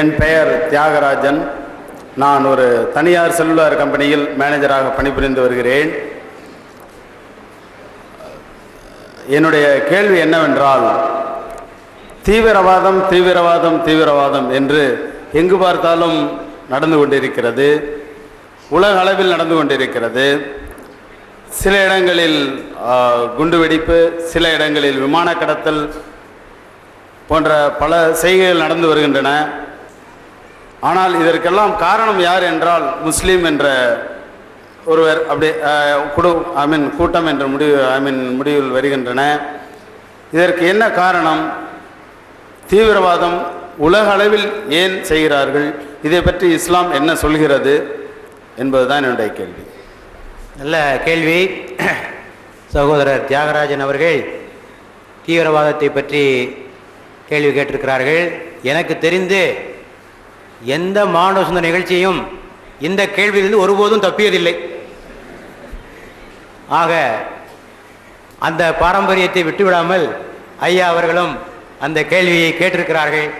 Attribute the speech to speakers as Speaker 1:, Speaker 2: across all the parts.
Speaker 1: என் பெயர் தியாகராஜன். நான் ஒரு தனியார் செல்லுலார் கம்பெனியில் மேனேஜராக பணிபுரிந்து வருகிறேன். என்னுடைய கேள்வி என்னவென்றால் தீவிரவாதம் தீவிரவாதம் தீவிரவாதம் என்று எங்கு பார்த்தாலும் நடந்து கொண்டிருக்கிறது. உலக அளவில் நடந்து கொண்டிருக்கிறது. சில இடங்களில் குண்டுவெடிப்பு சில இடங்களில் விமான கடத்தல் போன்ற பல செய்கைகள் நடந்து வருகின்றன. ஆனால் இதற்கெல்லாம் காரணம் யார் என்றால் முஸ்லீம் என்ற ஒருவர் அப்படி குடு ஐ மீன் கூட்டம் என்ற முடிவு ஐ மீன் முடிவில் வருகின்றன. இதற்கு என்ன காரணம்? தீவிரவாதம் உலக அளவில் ஏன் செய்கிறார்கள்? இதை பற்றி இஸ்லாம் என்ன சொல்கிறது என்பதுதான் என்னுடைய கேள்வி.
Speaker 2: நல்ல கேள்வி. சகோதரர் தியாகராஜன் அவர்கள் தீவிரவாதத்தை பற்றி கேள்வி கேட்டிருக்கிறார்கள். எனக்கு தெரிந்து எந்த மாணவ சுந்த நிகழ்ச்சியும் இந்த கேள்வியிலிருந்து ஒருபோதும் தப்பியதில்லை. ஆக அந்த பாரம்பரியத்தை விட்டுவிடாமல் ஐயா அவர்களும் அந்த கேள்வியை கேட்டிருக்கிறார்கள்.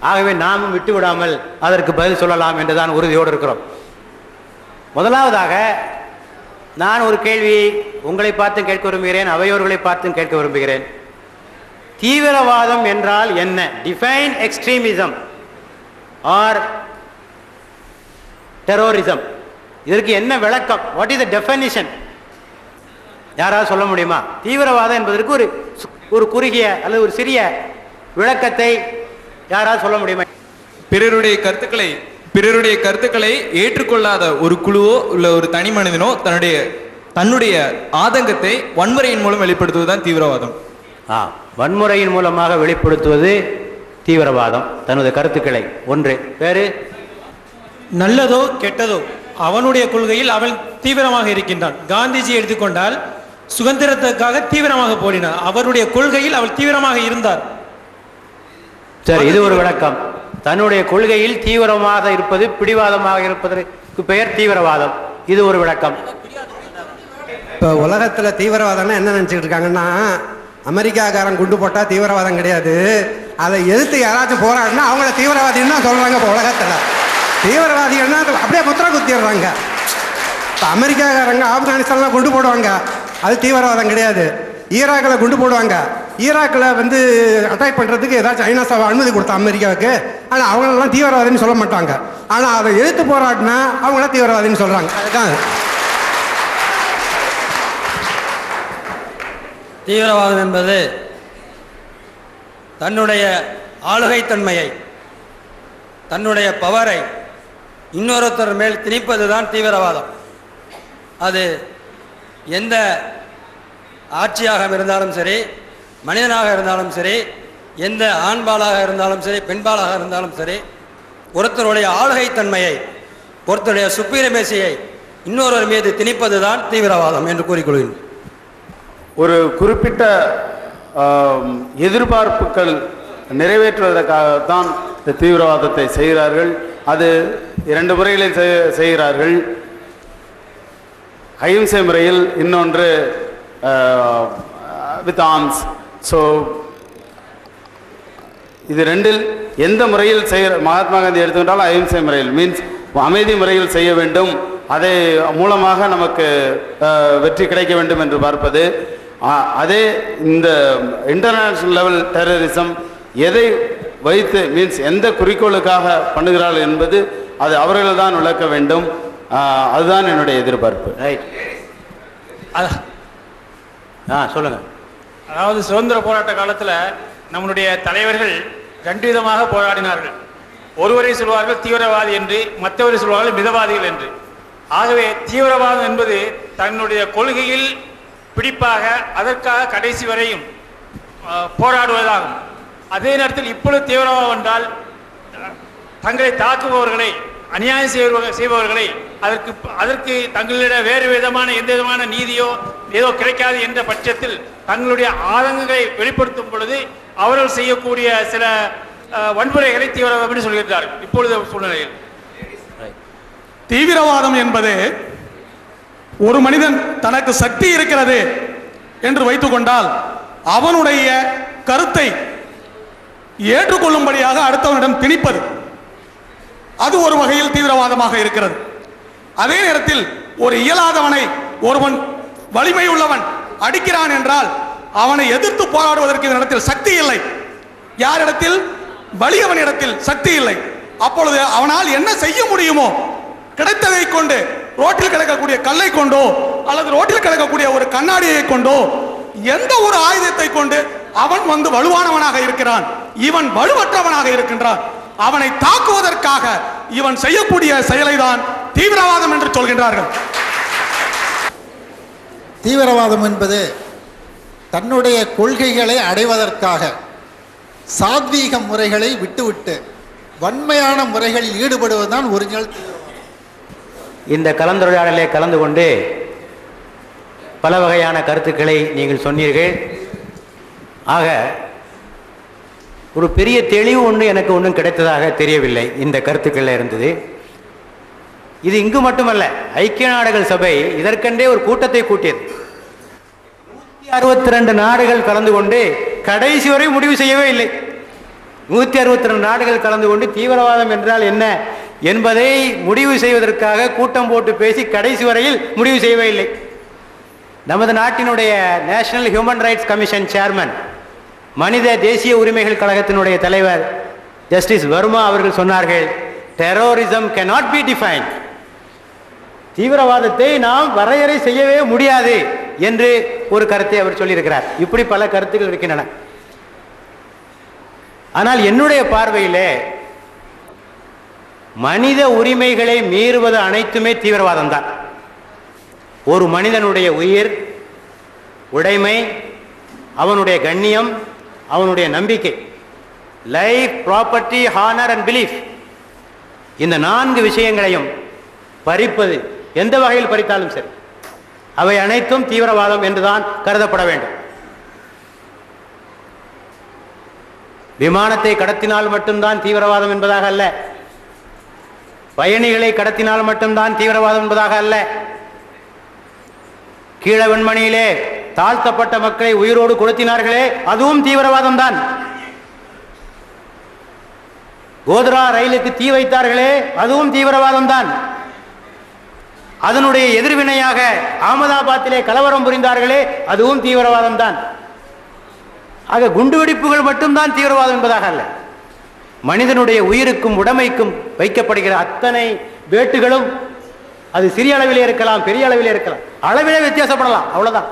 Speaker 2: ஆகவே நாமும் விட்டுவிடாமல் அதற்கு பதில் சொல்லலாம் என்றுதான் உறுதியோடு இருக்கிறோம். முதலாவதாக நான் ஒரு கேள்வியை உங்களை பார்த்தும் கேட்க விரும்புகிறேன் அவையோர்களை பார்த்தும் கேட்க விரும்புகிறேன். தீவிரவாதம் என்றால் என்ன? டிஃபைன் எக்ஸ்ட்ரீமிசம் ஆர் டெரோரிசம் இதற்கு என்ன விளக்கம்? வாட் இஸ் த டெஃபனிஷன் யாராவது சொல்ல முடியுமா? தீவிரவாதம் என்பதற்கு ஒரு ஒரு குறுகிய அல்லது ஒரு சிறிய விளக்கத்தை யாராவது சொல்ல முடியுமா?
Speaker 3: பிறருடைய கருத்துக்களை பிறருடைய கருத்துக்களை ஏற்றுக்கொள்ளாத ஒரு குழுவோ இல்ல ஒரு தனி மனிதனோ தன்னுடைய தன்னுடைய ஆதங்கத்தை வன்முறையின் மூலம் வெளிப்படுத்துவதுதான் தீவிரவாதம்.
Speaker 2: ஆ வன்முறையின் மூலமாக வெளிப்படுத்துவது தீவிரவாதம். தனது கருத்துக்களை. ஒன்று வேறு?
Speaker 4: நல்லதோ கெட்டதோ அவனுடைய கொள்கையில் அவன் தீவிரமாக இருக்கின்றான். காந்திஜி எடுத்துக்கொண்டால் சுதந்திரத்துக்காக தீவிரமாக போரினார். அவருடைய கொள்கையில் அவர் தீவிரமாக இருந்தார்.
Speaker 2: சரி இது ஒரு விளக்கம். தன்னுடைய கொள்கையில் தீவிரமாக இருப்பது பிடிவாதமாக இருப்பதற்கு பெயர் தீவிரவாதம். இது ஒரு விளக்கம்.
Speaker 5: இப்போ உலகத்தில் தீவிரவாதம்னா என்ன நினச்சிக்கிட்டு இருக்காங்கன்னா அமெரிக்காக்காரன் குண்டு போட்டால் தீவிரவாதம் கிடையாது. அதை எதிர்த்து யாராச்சும் போராடினா அவங்கள தீவிரவாதின்னு தான் சொல்கிறாங்க இப்போ உலகத்தில். தீவிரவாதிகள்னா அது அப்படியே முத்திர குத்திடுறாங்க. இப்போ அமெரிக்காக்காரங்க ஆப்கானிஸ்தான்லாம் குண்டு போடுவாங்க. அது தீவிரவாதம் கிடையாது. ஈராக்கில் குண்டு போடுவாங்க. ஈராக்கில் வந்து அட்டாக் பண்ணுறதுக்கு ஏதாச்சும் ஐநா சபை அனுமதி கொடுத்தா அமெரிக்காவுக்கு. ஆனால் அவங்களெல்லாம் தீவிரவாதின்னு சொல்ல மாட்டாங்க. ஆனால் அதை எதிர்த்து போராடினா அவங்கள தீவிரவாதின்னு சொல்கிறாங்க அதுதான்.
Speaker 6: தீவிரவாதம் என்பது தன்னுடைய ஆளுகைத்தன்மையை தன்னுடைய பவரை இன்னொருத்தர் மேல் திணிப்பது தான் தீவிரவாதம். அது எந்த ஆட்சியாக இருந்தாலும் சரி மனிதனாக இருந்தாலும் சரி எந்த ஆண்பாலாக இருந்தாலும் சரி பெண்பாலாக இருந்தாலும் சரி ஒருத்தருடைய ஆளுகைத்தன்மையை ஒருத்தருடைய சுப்பீரமேசியை இன்னொருவர் மீது திணிப்பது தான் தீவிரவாதம் என்று கூறிக்கொள்கிறேன்
Speaker 1: ஒரு குறிப்பிட்ட எதிர்பார்ப்புகள் நிறைவேற்றுவதற்காகத்தான் இந்த தீவிரவாதத்தை செய்கிறார்கள். அது இரண்டு முறைகளில் செய்- செய்கிறார்கள். அகிம்சை முறையில் இன்னொன்று வித் ஆர்ம்ஸ் ஸோ இது ரெண்டில் எந்த முறையில் செய்கிற மகாத்மா காந்தி எடுத்துக்கிட்டாலும் அகிம்சை முறையில் மீன்ஸ் அமைதி முறையில் செய்ய வேண்டும். அதை மூலமாக நமக்கு வெற்றி கிடைக்க வேண்டும் என்று பார்ப்பது. அதே இந்த இன்டர்நேஷனல் லெவல் டெரரிசம் எதை வைத்து மீன்ஸ் எந்த குறிக்கோளுக்காக பண்ணுகிறார்கள் என்பது அது அவர்கள் தான் விளக்க வேண்டும். அதுதான் என்னுடைய எதிர்பார்ப்பு.
Speaker 2: ரைட் ஆ சொல்லுங்க.
Speaker 7: அதாவது சுதந்திர போராட்ட காலத்துல நம்முடைய தலைவர்கள் ரெண்டு விதமாக போராடினார்கள். ஒருவரை சொல்வார்கள் தீவிரவாதி என்று மற்றவரை சொல்வார்கள் மிதவாதிகள் என்று. ஆகவே தீவிரவாதம் என்பது தன்னுடைய கொள்கையில் பிடிப்பாக அதற்காக கடைசி வரையும் போராடுவதாகும். அதே நேரத்தில் இப்பொழுது தீவிரமாக வந்தால் தங்களை தாக்குபவர்களை அநியாயம் செய்வ- செய்பவர்களை அதற்கு அதற்கு தங்களிடம் வேறு விதமான எந்த விதமான நீதியோ ஏதோ கிடைக்காது என்ற பட்சத்தில் தங்களுடைய ஆதங்கங்களை வெளிப்படுத்தும் பொழுது அவர்கள் செய்யக்கூடிய சில வன்முறைகளை தீவிரவாதம் என்று சொல்கிறார்கள் இப்பொழுது சூழ்நிலையில்.
Speaker 8: தீவிரவாதம் என்பது ஒரு மனிதன் தனக்கு சக்தி இருக்கிறது என்று வைத்துக்கொண்டால் அவனுடைய கருத்தை ஏற்றுக்கொள்ளும்படியாக அடுத்தவனிடம் திணிப்பது அது ஒரு வகையில் தீவிரவாதமாக இருக்கிறது. அதே நேரத்தில் ஒரு இயலாதவனை ஒருவன் வலிமை உள்ளவன் அடிக்கிறான் என்றால் அவனை எதிர்த்து போராடுவதற்கு இடத்தில் சக்தி இல்லை. யாரிடத்தில்? வலியவனிடத்தில் சக்தி இல்லை. அப்பொழுது அவனால் என்ன செய்ய முடியுமோ? கிடைத்ததை கொண்டு ரோட்டில் கிடக்கக்கூடிய கல்லை கொண்டோ அல்லது ரோட்டில் கிடக்கக்கூடிய ஒரு கண்ணாடியை கொண்டோ எந்த ஒரு ஆயுதத்தை கொண்டு அவன் வந்து வலுவானவனாக இருக்கிறான் இவன் வலுவற்றவனாக இருக்கின்றான் அவனை தாக்குவதற்காக இவன் செய்யக்கூடிய செயலை தான் தீவிரவாதம் என்று சொல்கின்றார்கள்.
Speaker 9: தீவிரவாதம் என்பது தன்னுடைய கொள்கைகளை அடைவதற்காக சாத்வீக முறைகளை விட்டுவிட்டு வன்மையான முறைகளில் ஈடுபடுவதுதான் ஒரிஜினல்
Speaker 2: இந்த கலந்துரையாடலே கலந்து கொண்டு பல வகையான கருத்துக்களை நீங்கள் சொன்னீர்கள். ஆக ஒரு பெரிய தெளிவு ஒன்று எனக்கு ஒன்றும் கிடைத்ததாக தெரியவில்லை. இந்த கருத்துக்களில் இருந்தது. இது இங்கு மட்டுமல்ல ஐக்கிய நாடுகள் சபை இதற்கென்றே ஒரு கூட்டத்தை கூட்டியது. நூற்றி அறுபத்தி ரெண்டு நாடுகள் கலந்து கொண்டு கடைசி வரை முடிவு செய்யவே இல்லை. நூற்றி அறுபத்தி ரெண்டு நாடுகள் கலந்து கொண்டு தீவிரவாதம் என்றால் என்ன? என்பதை முடிவு செய்வதற்காக கூட்டம் போட்டு பேசி கடைசி வரையில் முடிவு செய்யவே இல்லை. நமது நாட்டினுடைய national human rights commission chairman மனித தேசிய உரிமைகள் கழகத்தினுடைய தலைவர் ஜஸ்டிஸ் வர்மா அவர்கள் சொன்னார்கள் டெரோரிசம் கேனாட் பி டிஃபைன் தீவிரவாதத்தை நாம் வரையறை செய்யவே முடியாது என்று ஒரு கருத்தை அவர் சொல்லியிருக்கிறார். இப்படி பல கருத்துக்கள் இருக்கின்றன. ஆனால் என்னுடைய பார்வையிலே மனித உரிமைகளை மீறுவது அனைத்துமே தீவிரவாதம் தான். ஒரு மனிதனுடைய உயிர் உடைமை அவனுடைய கண்ணியம் அவனுடைய நம்பிக்கை life property honour and belief இந்த நான்கு விஷயங்களையும் பறிப்பது எந்த வகையில் பறித்தாலும் சரி. அவை அனைத்தும் தீவிரவாதம் என்றுதான் கருதப்பட வேண்டும். விமானத்தை கடத்தினால் மட்டும்தான் தீவிரவாதம் என்பதாக அல்ல. பயணிகளை கடத்தினால் மட்டும்தான் தீவிரவாதம் என்பதாக அல்ல. கீழ வெண்மணியிலே தாழ்த்தப்பட்ட மக்களை உயிரோடு கொளுத்தினார்களே அதுவும் தீவிரவாதம் தான் கோத்ரா ரயிலுக்கு தீ வைத்தார்களே அதுவும் தீவிரவாதம் தான் அதனுடைய எதிர்வினையாக அகமதாபாத்திலே கலவரம் புரிந்தார்களே அதுவும் தீவிரவாதம் தான் ஆக குண்டுவெடிப்புகள் மட்டும்தான் தீவிரவாதம் என்பதாக அல்ல. மனிதனுடைய உயிருக்கும் உடைமைக்கும் வைக்கப்படுகிற அத்தனை வேட்டுகளும் அது சிறிய அளவிலே இருக்கலாம் பெரிய அளவிலே இருக்கலாம். அளவிலே வித்தியாசப்படலாம் அவ்வளவுதான்.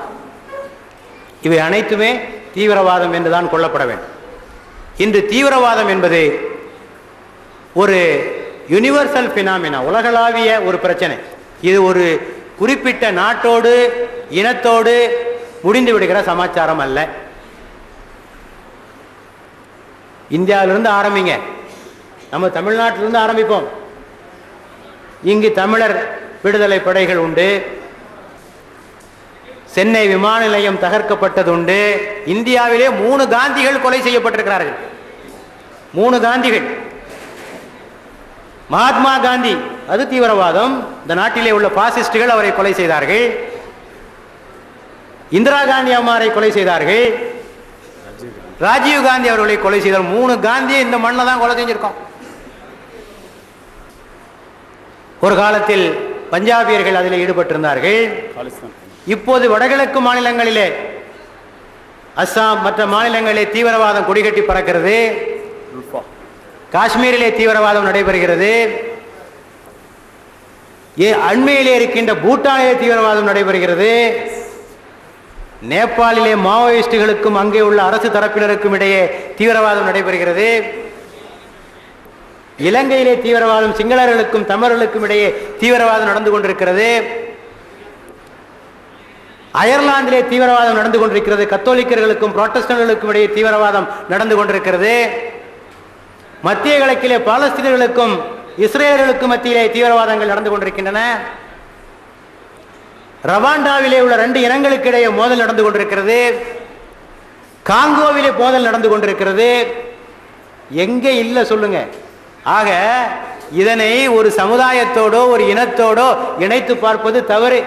Speaker 2: இவை அனைத்துமே தீவிரவாதம் என்றுதான் கொள்ளப்பட வேண்டும். இன்று தீவிரவாதம் என்பது ஒரு யுனிவர்சல் பினாமினா உலகளாவிய ஒரு பிரச்சனை. இது ஒரு குறிப்பிட்ட நாட்டோடு இனத்தோடு முடிந்து விடுகிற சமாச்சாரம் அல்ல. இந்தியாவிலிருந்து ஆரம்பிங்க. நம்ம தமிழ்நாட்டிலிருந்து ஆரம்பிப்போம். இங்கு தமிழர் விடுதலை படைகள் உண்டு. சென்னை விமான நிலையம் தகர்க்கப்பட்டது உண்டு இந்தியாவிலே மூணு காந்திகள் கொலை செய்யப்பட்டிருக்கிறார்கள். மூணு காந்திகள். மகாத்மா காந்தி அது தீவிரவாதம். இந்த நாட்டிலே உள்ள பாசிஸ்டுகள் அவரை கொலை செய்தார்கள். இந்திரா காந்தி அம்மாரை கொலை செய்தார்கள். ராஜீவ் காந்தி அவர்களை கொலை செய்தார் மூணு காந்தியை இந்த மண்ணில் தான் கொலை செஞ்சிருக்கோம். ஒரு காலத்தில் பஞ்சாபியர்கள் அதில் ஈடுபட்டிருந்தார்கள். இப்போது வடகிழக்கு மாநிலங்களிலே அஸ்ஸாம் மற்ற மாநிலங்களிலே தீவிரவாதம் கொடிகட்டி பறக்கிறது. காஷ்மீரிலே தீவிரவாதம் நடைபெறுகிறது. ஏ அண்மையிலே இருக்கின்ற பூட்டானிலே தீவிரவாதம் நடைபெறுகிறது. நேபாளிலே மாவோயிஸ்டுகளுக்கும் அங்கே உள்ள அரசு தரப்பினருக்கும் இடையே தீவிரவாதம் நடைபெறுகிறது. இலங்கையிலே தீவிரவாதம் சிங்களர்களுக்கும் தமிழர்களுக்கும் இடையே தீவிரவாதம் நடந்து கொண்டிருக்கிறது. அயர்லாந்திலே தீவிரவாதம் நடந்து கொண்டிருக்கிறது. கத்தோலிக்கர்களுக்கும் புரோட்டஸ்டர்களுக்கும் இடையே தீவிரவாதம் நடந்து கொண்டிருக்கிறது. மத்திய கிழக்கிலே பாலஸ்தீனர்களுக்கும் இஸ்ரேலர்களுக்கும் மத்தியிலே தீவிரவாதங்கள் நடந்து கொண்டிருக்கின்றன. ரவாண்டாவிலே உள்ள ரெண்டு இனங்களுக்கு இடையே மோதல் நடந்து கொண்டிருக்கிறது. காங்கோவிலே மோதல் நடந்து கொண்டிருக்கிறது. எங்கே இல்லை சொல்லுங்க. ஆக இதனை ஒரு சமுதாயத்தோடோ ஒரு இனத்தோடோ இணைத்து பார்ப்பது தவறு.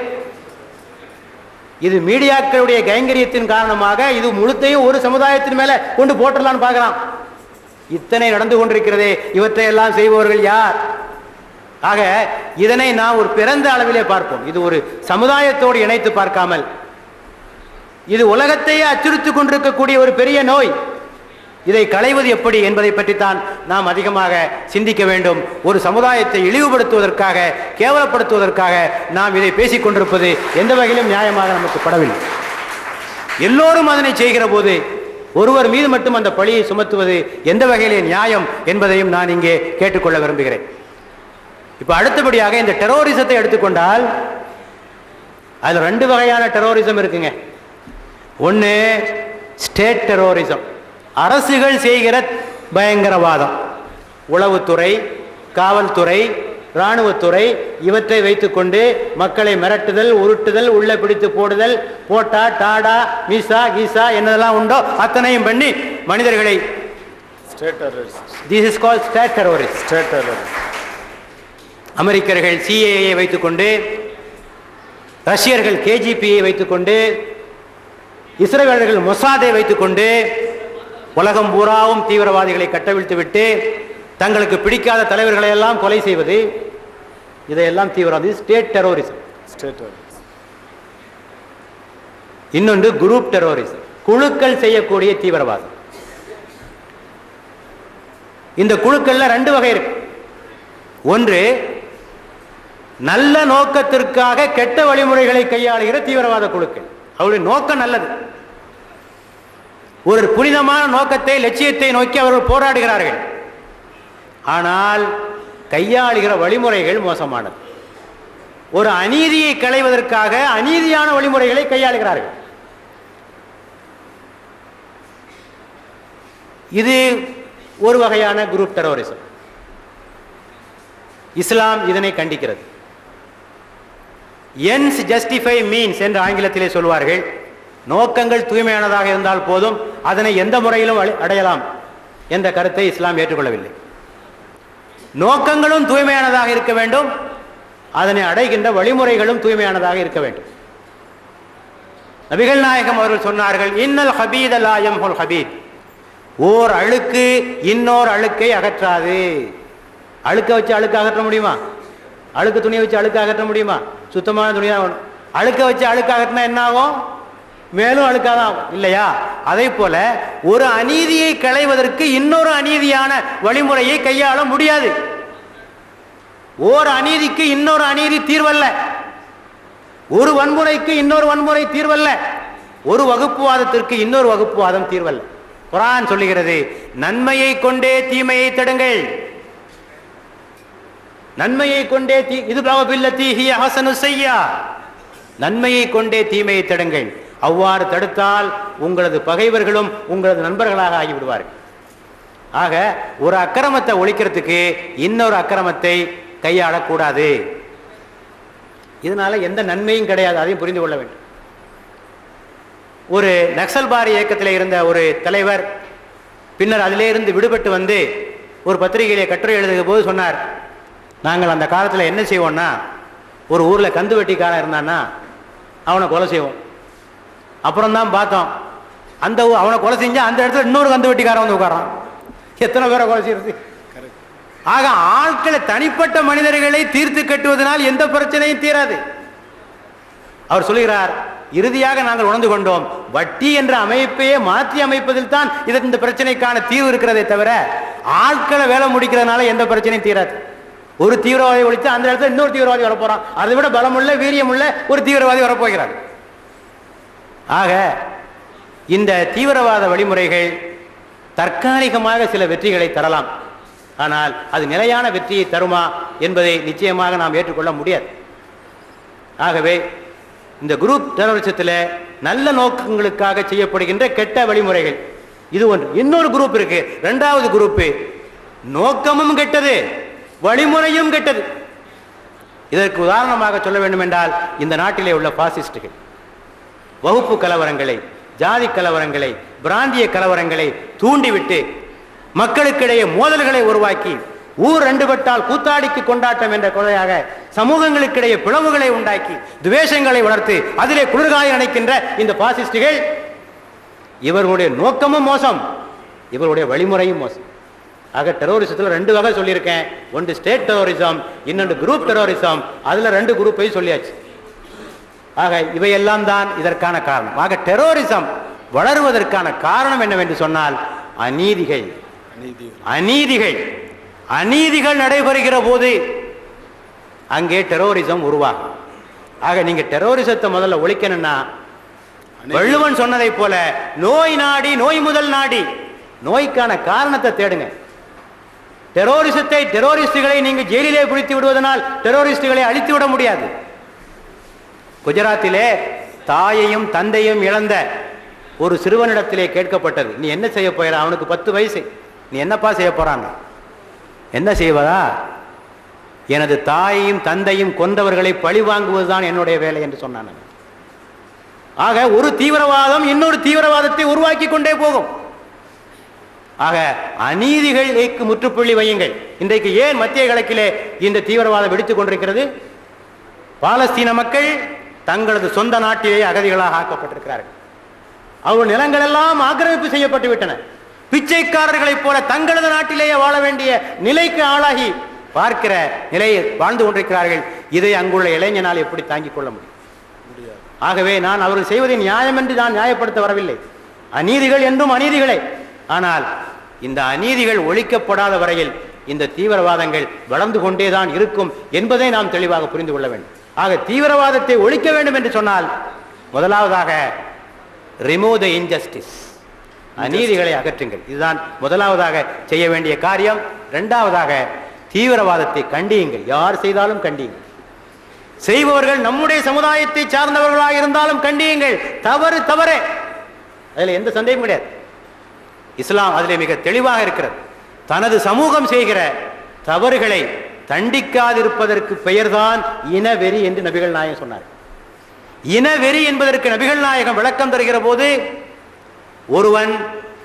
Speaker 2: இது மீடியாக்களுடைய கைங்கரியத்தின் காரணமாக இது முழுத்தையும் ஒரு சமுதாயத்தின் மேல கொண்டு போட்டுடலான்னு பார்க்கலாம். இத்தனை நடந்து கொண்டிருக்கிறதே இவற்றையெல்லாம் செய்பவர்கள் யார்? ஆக இதனை நாம் ஒரு பிறந்த அளவிலே பார்ப்போம். இது ஒரு சமுதாயத்தோடு இணைத்து பார்க்காமல். இது உலகத்தையே அச்சுறுத்து கொண்டிருக்கக்கூடிய ஒரு பெரிய நோய். இதை களைவது எப்படி என்பதை பற்றித்தான் நாம் அதிகமாக சிந்திக்க வேண்டும். ஒரு சமுதாயத்தை இழிவுபடுத்துவதற்காக கேவலப்படுத்துவதற்காக நாம் இதை பேசிக் கொண்டிருப்பது எந்த வகையிலும் நியாயமாக நமக்கு படவில்லை. எல்லோரும் அதனை செய்கிற போது ஒருவர் மீது மட்டும் அந்த பழியை சுமத்துவது எந்த வகையிலே நியாயம் என்பதையும் நான் இங்கே கேட்டுக்கொள்ள விரும்புகிறேன். இப்ப அடுத்தபடியாக இந்த டெரோரிசத்தை எடுத்துக்கொண்டால் அதுல ரெண்டு வகையான டெரோரிசம் இருக்குங்க. ஒன்று ஸ்டேட் டெரோரிசம் அரசுகள் செய்கிற பயங்கரவாதம். உளவுத்துறை காவல்துறை இராணுவத்துறை இவற்றை வைத்துக்கொண்டு மக்களை மிரட்டுதல் உருட்டுதல் உள்ள பிடித்து போடுதல் போட்டா டாடா மீசா கீசா என்னதெல்லாம் உண்டோ அத்தனையும் பண்ணி மனிதர்களை
Speaker 1: state terrorist
Speaker 2: this is call state terrorist
Speaker 1: state terrorist
Speaker 2: அமெரிக்கர்கள் சிஏஏ வைத்துக்கொண்டு ரஷ்யர்கள் கேஜிபியை வைத்துக்கொண்டு இஸ்ரேலர்கள் மொசாதை வைத்துக்கொண்டு உலகம் பூராவும் தீவிரவாதிகளை கட்டவிழ்த்து விட்டு தங்களுக்கு பிடிக்காத தலைவர்களை எல்லாம் கொலை செய்வது இதையெல்லாம் தீவிரவாதி ஸ்டேட் டெரோரிசம்.
Speaker 1: ஸ்டேட்
Speaker 2: இன்னொன்று குரூப் டெரோரிசம். குழுக்கள் செய்யக்கூடிய தீவிரவாதம். இந்த குழுக்கள்ல ரெண்டு வகை இருக்கு. ஒன்று நல்ல நோக்கத்திற்காக கெட்ட வழிமுறைகளை கையாளுகிற தீவிரவாத குழுக்கள். அவருடைய நோக்கம் நல்லது. ஒரு புனிதமான நோக்கத்தை லட்சியத்தை நோக்கி அவர்கள் போராடுகிறார்கள். ஆனால் கையாளுகிற வழிமுறைகள் மோசமானது. ஒரு அநீதியை களைவதற்காக அநீதியான வழிமுறைகளை கையாளுகிறார்கள். இது ஒரு வகையான குரூப் டெரோரிசம் இஸ்லாம் இதனை கண்டிக்கிறது. என்ஸ் ஜஸ்டிஃபை மீன்ஸ் என்று ஆங்கிலத்திலே சொல்வார்கள். நோக்கங்கள் தூய்மையானதாக இருந்தால் போதும் அதனை எந்த முறையிலும் அடையலாம் என்ற கருத்தை இஸ்லாம் ஏற்றுக்கொள்ளவில்லை. நோக்கங்களும் தூய்மையானதாக இருக்க வேண்டும் அதனை அடைகின்ற வழிமுறைகளும் தூய்மையானதாக இருக்க வேண்டும். நபிகள் நாயகம் அவர்கள் சொன்னார்கள் இன்னல் ஹபீத் அலாயம் ஹபீத். ஓர் அழுக்கு இன்னொரு அழுக்கை அகற்றாது. அழுக்க வச்சு அழுக்கு அகற்ற முடியுமா? அழுக்கு துணியை வச்சு அழுக்கு அகற்ற முடியுமா? சுத்தமான துணி தான் வேணும். அழுக்க வச்சு அழுக்கு அகற்றினா என்ன ஆகும் மேலும் அழுக்காதான் ஆகும். இல்லையா? அதே போல ஒரு அநீதியை களைவதற்கு இன்னொரு அநீதியான வழிமுறையை கையாள முடியாது. ஓர் அநீதிக்கு இன்னொரு அநீதி தீர்வல்ல. ஒரு வன்முறைக்கு இன்னொரு வன்முறை தீர்வல்ல. ஒரு வகுப்புவாதத்திற்கு இன்னொரு வகுப்புவாதம் தீர்வல்ல. குரான் சொல்லுகிறது நன்மையை கொண்டே தீமையை தடுங்கள். நன்மையை கொண்டே தீ இது தீஹி ஹசனு செய்யா. நன்மையை கொண்டே தீமையை தடுங்கள். அவ்வாறு தடுத்தால் உங்களது பகைவர்களும் உங்களது நண்பர்களாக ஆகிவிடுவார்கள். ஆக ஒரு அக்கிரமத்தை ஒழிக்கிறதுக்கு இன்னொரு அக்கிரமத்தை கையாளக்கூடாது. இதனால எந்த நன்மையும் கிடையாது அதையும் புரிந்து கொள்ள வேண்டும். ஒரு நக்சல்பாரி இயக்கத்தில் இருந்த ஒரு தலைவர் பின்னர் அதிலே இருந்து விடுபட்டு வந்து ஒரு பத்திரிகையிலே கட்டுரை எழுதுகிற போது சொன்னார் நாங்கள் அந்த காலத்தில் என்ன செய்வோம்னா ஒரு ஊரில் கந்து வெட்டிக்காரன் இருந்தான்னா அவனை கொலை செய்வோம். அப்புறம் தான் பார்த்தோம் அந்த அவனை கொலை செஞ்சால் அந்த இடத்துல இன்னொரு கந்து வெட்டிக்காரன் வந்து உட்காரான் எத்தனை பேரை கொலை செய்யறது ஆக ஆட்களை தனிப்பட்ட மனிதர்களை தீர்த்து கட்டுவதனால் எந்த பிரச்சனையும் தீராது. அவர் சொல்லுகிறார் இறுதியாக நாங்கள் உணர்ந்து கொண்டோம் வட்டி என்ற அமைப்பையே மாற்றி அமைப்பதில் தான் இதற்கு இந்த பிரச்சனைக்கான தீர்வு இருக்கிறதே தவிர ஆட்களை வேலை முடிக்கிறதுனால எந்த பிரச்சனையும் தீராது. ஒரு தீவிரவாதி ஒழித்து அந்த இடத்துல இன்னொரு தீவிரவாதி வரப்போறான். அதை விட பலமுள்ள வீரியமுள்ள ஒரு தீவிரவாதி வரப்போகிறார். ஆக இந்த தீவிரவாத வழிமுறைகள் தற்காலிகமாக சில வெற்றிகளை தரலாம். ஆனால் அது நிலையான வெற்றியை தருமா என்பதை நிச்சயமாக நாம் ஏற்றுக்கொள்ள முடியாது. ஆகவே இந்த குரூப் டெரரிசத்தில் நல்ல நோக்கங்களுக்காக செய்யப்படுகின்ற கெட்ட வழிமுறைகள். இது ஒன்று. இன்னொரு குரூப் இருக்கு. ரெண்டாவது குரூப்பு நோக்கமும் கெட்டது. வழிமுறையும் கெட்டது. இதற்கு உதாரணமாக சொல்ல வேண்டும் என்றால் இந்த நாட்டிலே உள்ள பாசிஸ்டுகள் வகுப்பு கலவரங்களை ஜாதி கலவரங்களை பிராந்திய கலவரங்களை தூண்டிவிட்டு மக்களுக்கிடையே மோதல்களை உருவாக்கி ஊர் ரெண்டு பட்டால் கூத்தாடிக்கு கொண்டாட்டம் என்ற கொலையாக சமூகங்களுக்கிடையே பிளவுகளை உண்டாக்கி துவேஷங்களை வளர்த்து அதிலே குளிர்காய அணைக்கின்ற இந்த பாசிஸ்டுகள் இவர்களுடைய நோக்கமும் மோசம் இவருடைய வழிமுறையும் மோசம். ஆக டெரோரிசத்தில் ரெண்டு வகை சொல்லியிருக்கேன். ஒன்று ஸ்டேட் டெரோரிசம் இன்னொன்று குரூப் டெரோரிசம் அதில் ரெண்டு குரூப்பையும் சொல்லியாச்சு. ஆக இவையெல்லாம் தான் இதற்கான காரணம். ஆக டெரோரிசம் வளருவதற்கான காரணம் என்னவென்று சொன்னால் அநீதிகள். அநீதிகள். அநீதிகள் நடைபெறுகிற போது அங்கே டெரோரிசம் உருவாகும். ஆக நீங்க டெரோரிசத்தை முதல்ல ஒழிக்கணும்னா வள்ளுவன் சொன்னதை போல நோய் நாடி நோய் முதல் நாடி. நோய்க்கான காரணத்தை தேடுங்க. டெரோரிசத்தை டெரோரிஸ்டுகளை நீங்க ஜெயிலிலே பிடித்து விடுவதனால் டெரோரிஸ்டுகளை அழித்து விட முடியாது. குஜராத்திலே தாயையும் தந்தையும் இழந்த ஒரு சிறுவனிடத்திலே கேட்கப்பட்டது. நீ என்ன செய்ய போயிற அவனுக்கு பத்து வயசு. நீ என்னப்பா செய்ய போறான் என்ன செய்வதா? எனது தாயையும் தந்தையும் கொண்டவர்களை பழி வாங்குவதுதான் என்னுடைய வேலை என்று சொன்னான் ஆக ஒரு தீவிரவாதம் இன்னொரு தீவிரவாதத்தை உருவாக்கி கொண்டே போகும். ஆக அநீதிகளுக்கு முற்றுப்புள்ளி வையுங்கள். இன்றைக்கு ஏன் மத்திய கிழக்கிலே இந்த தீவிரவாதம் வெடித்துக் கொண்டிருக்கிறது? பாலஸ்தீன மக்கள் தங்களது சொந்த நாட்டிலே அகதிகளாக ஆக்கப்பட்டிருக்கிறார்கள். அவர்கள் நிலங்கள் எல்லாம் ஆக்கிரமிப்பு செய்யப்பட்டு விட்டன. பிச்சைக்காரர்களைப் போல தங்களது நாட்டிலேயே வாழ வேண்டிய நிலைக்கு ஆளாகி பார்க்கிற நிலையை வாழ்ந்து கொண்டிருக்கிறார்கள். இதை அங்குள்ள இளைஞனால் எப்படி தாங்கிக் கொள்ள முடியும்? ஆகவே நான் அவர்கள் செய்வதை நியாயம் என்று நான் நியாயப்படுத்த வரவில்லை. அநீதிகள் என்றும் அநீதிகளே. ஆனால் இந்த அநீதிகள் ஒழிக்கப்படாத வரையில் இந்த தீவிரவாதங்கள் வளர்ந்து கொண்டேதான் இருக்கும் என்பதை நாம் தெளிவாக புரிந்து கொள்ள வேண்டும். ஆக தீவிரவாதத்தை ஒழிக்க வேண்டும் என்று சொன்னால் முதலாவதாக ரிமூவ் த இன்ஜஸ்டிஸ் அநீதிகளை அகற்றுங்கள். இதுதான் முதலாவதாக செய்ய வேண்டிய காரியம். இரண்டாவதாக தீவிரவாதத்தை கண்டியுங்கள். யார் செய்தாலும் கண்டியுங்கள். செய்பவர்கள் நம்முடைய சமுதாயத்தை சார்ந்தவர்களாக இருந்தாலும் கண்டியுங்கள். தவறு தவறே. அதில் எந்த சந்தேகம் கிடையாது. இஸ்லாம் அதிலே மிக தெளிவாக இருக்கிறது. தனது சமூகம் செய்கிற தவறுகளை தண்டிக்காதிருப்பதற்கு பெயர்தான் இனவெறி என்று நபிகள் நாயகம் சொன்னார். இனவெறி என்பதற்கு நபிகள் நாயகம் விளக்கம் தருகிற போது ஒருவன்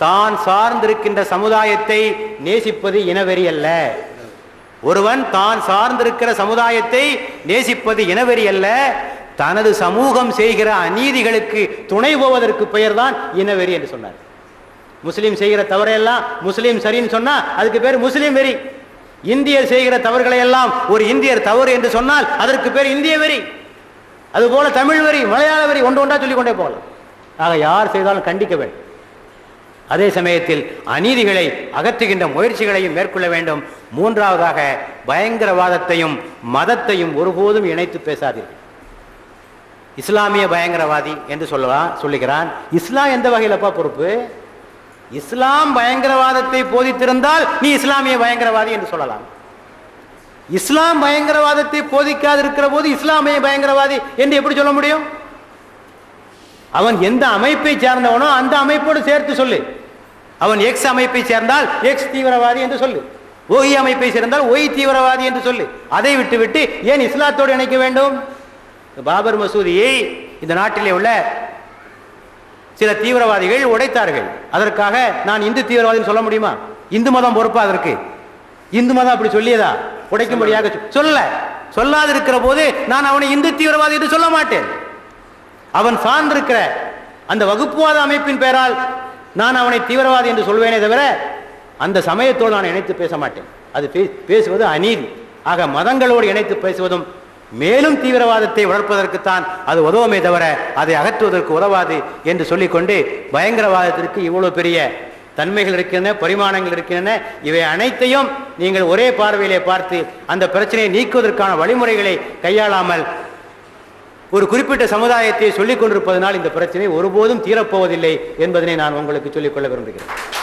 Speaker 2: தான் சார்ந்திருக்கின்ற சமுதாயத்தை நேசிப்பது இனவெறி அல்ல. ஒருவன் தான் சார்ந்திருக்கிற சமுதாயத்தை நேசிப்பது இனவெறி அல்ல. தனது சமூகம் செய்கிற அநீதிகளுக்கு துணை போவதற்கு பெயர்தான் இனவெறி என்று சொன்னார். முஸ்லீம் செய்கிற தவறையெல்லாம் முஸ்லீம் சரின்னு சொன்னா அதுக்கு பேர் முஸ்லீம் வெறி. இந்தியர் செய்கிற தவறுகளை எல்லாம் ஒரு இந்தியர் தவறு என்று சொன்னால் அதற்கு பேர் இந்திய வெறி. அதுபோல தமிழ் வரி மலையாள வரி ஒன்று ஒன்றா சொல்லிக்கொண்டே போகலாம். ஆக யார் செய்தாலும் கண்டிக்க வேண்டும். அதே சமயத்தில் அநீதிகளை அகற்றுகின்ற முயற்சிகளையும் மேற்கொள்ள வேண்டும். மூன்றாவதாக பயங்கரவாதத்தையும் மதத்தையும் ஒருபோதும் இணைத்து பேசாதீர்கள். இஸ்லாமிய பயங்கரவாதி என்று சொல்லலாம் சொல்லுகிறான். இஸ்லாம் எந்த வகையிலப்பா பொறுப்பு? இஸ்லாம் பயங்கரவாதத்தை போதித்திருந்தால் நீ இஸ்லாமிய பயங்கரவாதி என்று சொல்லலாம். இஸ்லாம் பயங்கரவாதத்தை போதிக்காது இருக்கிற போது இஸ்லாமிய பயங்கரவாதி என்று எப்படி சொல்ல முடியும்? அவன் எந்த அமைப்பை சேர்ந்தவனோ அந்த அமைப்போடு சேர்த்து சொல்லு. அவன் எக்ஸ் அமைப்பை சேர்ந்தால் எக்ஸ் தீவிரவாதி என்று சொல்லு. ஓய் e அமைப்பை சேர்ந்தால் ஒய் தீவிரவாதி என்று சொல்லு. அதை விட்டுவிட்டு ஏன் இஸ்லாத்தோடு இணைக்க வேண்டும்? பாபர் மசூதியை இந்த நாட்டிலே உள்ள சில தீவிரவாதிகள் உடைத்தார்கள். அதற்காக நான் இந்து தீவிரவாதின்னு சொல்ல முடியுமா? இந்து மதம் பொறுப்பா அதற்கு? இந்து மதம் அப்படி சொல்லியதா? உடைக்கும்படியாக சொல்ல சொல்லாது சொல்லாதிருக்கிற போது நான் அவனை இந்து தீவிரவாதி என்று சொல்ல மாட்டேன். அவன் சார்ந்திருக்கிற அந்த வகுப்புவாத அமைப்பின் பெயரால் நான் அவனை தீவிரவாதி என்று சொல்வேனே தவிர அந்த சமயத்தோடு நான் இணைத்து பேச மாட்டேன். அது பே- பேசுவது அநீதி. ஆக மதங்களோடு இணைத்து பேசுவதும் மேலும் தீவிரவாதத்தை வளர்ப்பதற்குத்தான் அது உதவுமே தவிர அதை அகற்றுவதற்கு உதவாது என்று சொல்லிக்கொண்டு பயங்கரவாதத்திற்கு இவ்வளவு பெரிய தன்மைகள் இருக்கின்றன பரிமாணங்கள் இருக்கின்றன. இவை அனைத்தையும் நீங்கள் ஒரே பார்வையிலே பார்த்து அந்த பிரச்சனையை நீக்குவதற்கான வழிமுறைகளை கையாளாமல் ஒரு குறிப்பிட்ட சமுதாயத்தை சொல்லிக் கொண்டிருப்பதனால் இந்த பிரச்சனை ஒருபோதும் தீரப்போவதில்லை என்பதனை நான் உங்களுக்கு சொல்லிக்கொள்ள விரும்புகிறேன்.